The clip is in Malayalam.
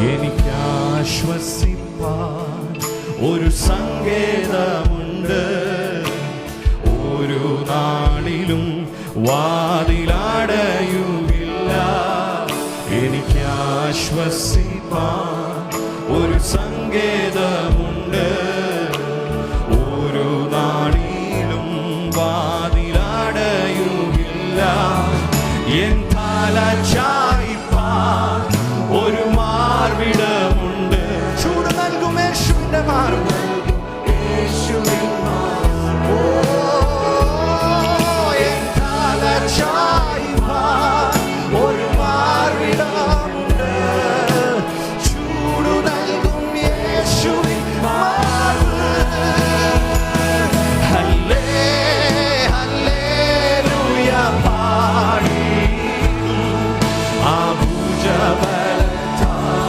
എനിക്ക് ആശ്വസിപ്പാൻ ഒരു സങ്കേതമുണ്ട്. ഒരു നാളിലും വാതിലടയുകില്ല എനിക്ക് ആശ്വസിപ്പാൻ ഒരു സങ്കേതമുണ്ട്. ഒരു നാളിലും വാതിലടയുകില്ല എൻ levaram.